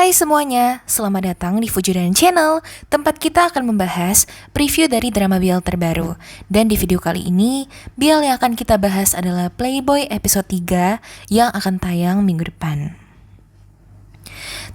Hai semuanya, selamat datang di Fujudan Channel, tempat kita akan membahas preview dari drama Bial terbaru. Dan di video kali ini, Bial yang akan kita bahas adalah Playboy episode 3 yang akan tayang minggu depan.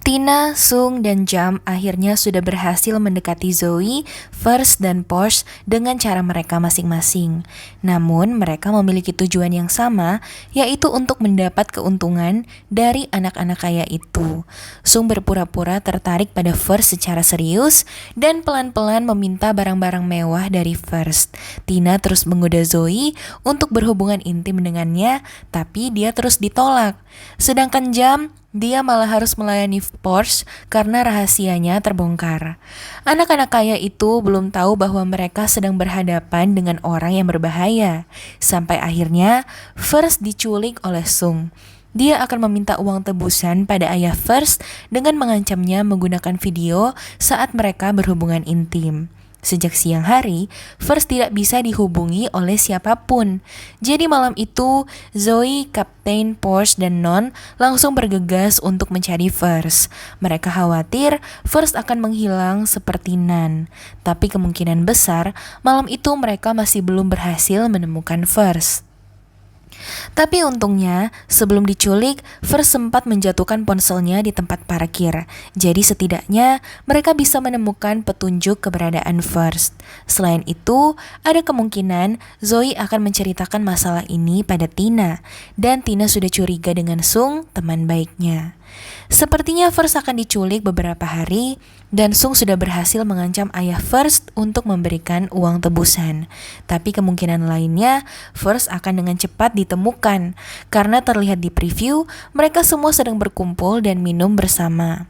Tina, Sung, dan Jam akhirnya sudah berhasil mendekati Zoe, First, dan Porsche dengan cara mereka masing-masing. Namun, mereka memiliki tujuan yang sama, yaitu untuk mendapat keuntungan dari anak-anak kaya itu. Sung berpura-pura tertarik pada First secara serius dan pelan-pelan meminta barang-barang mewah dari First. Tina terus menggoda Zoe untuk berhubungan intim dengannya, tapi dia terus ditolak. Sedangkan Jam dia malah harus melayani Porsche karena rahasianya terbongkar. Anak-anak kaya itu belum tahu bahwa mereka sedang berhadapan dengan orang yang berbahaya. Sampai akhirnya First diculik oleh Sung. Dia akan meminta uang tebusan pada ayah First dengan mengancamnya menggunakan video saat mereka berhubungan intim. Sejak siang hari, First tidak bisa dihubungi oleh siapa pun. Jadi malam itu, Zoe, Kapten, Porsche, dan Non langsung bergegas untuk mencari First. Mereka khawatir First akan menghilang seperti Nan. Tapi kemungkinan besar, malam itu mereka masih belum berhasil menemukan First. Tapi untungnya, sebelum diculik, First sempat menjatuhkan ponselnya di tempat parkir. Jadi setidaknya mereka bisa menemukan petunjuk keberadaan First. Selain itu, ada kemungkinan Zoe akan menceritakan masalah ini pada Tina. Dan Tina sudah curiga dengan Sung, teman baiknya. Sepertinya First akan diculik beberapa hari dan Sung sudah berhasil mengancam ayah First untuk memberikan uang tebusan. Tapi kemungkinan lainnya First akan dengan cepat ditemukan karena terlihat di preview mereka semua sedang berkumpul dan minum bersama.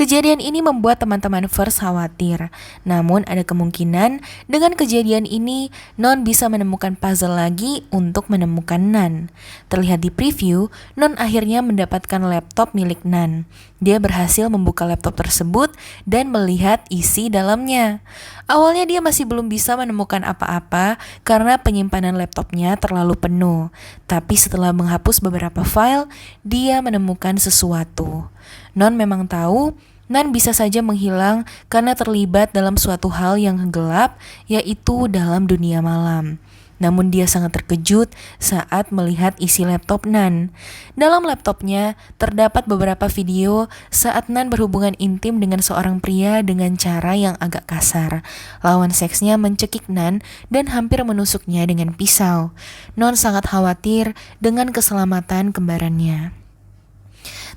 Kejadian ini membuat teman-teman First khawatir. Namun ada kemungkinan dengan kejadian ini Non bisa menemukan puzzle lagi untuk menemukan Nan. Terlihat di preview, Non akhirnya mendapatkan laptop milik Nan. Dia berhasil membuka laptop tersebut dan melihat isi dalamnya. Awalnya dia masih belum bisa menemukan apa-apa karena penyimpanan laptopnya terlalu penuh. Tapi setelah menghapus beberapa file, dia menemukan sesuatu. Non memang tahu Nan bisa saja menghilang karena terlibat dalam suatu hal yang gelap, yaitu dalam dunia malam. Namun dia sangat terkejut saat melihat isi laptop Nan. Dalam laptopnya terdapat beberapa video saat Nan berhubungan intim dengan seorang pria dengan cara yang agak kasar. Lawan seksnya mencekik Nan dan hampir menusuknya dengan pisau. Non sangat khawatir dengan keselamatan kembarannya.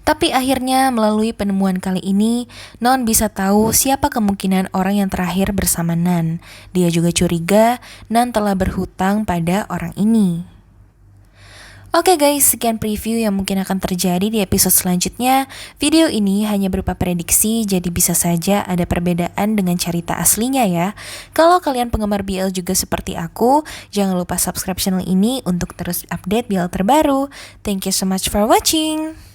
Tapi akhirnya melalui penemuan kali ini, Non bisa tahu siapa kemungkinan orang yang terakhir bersama Nan. Dia juga curiga Nan telah berhutang pada orang ini. Oke okay guys, sekian preview yang mungkin akan terjadi di episode selanjutnya. Video ini hanya berupa prediksi, jadi bisa saja ada perbedaan dengan cerita aslinya ya. Kalau kalian penggemar BL juga seperti aku, jangan lupa subscribe channel ini untuk terus update BL terbaru. Thank you so much for watching.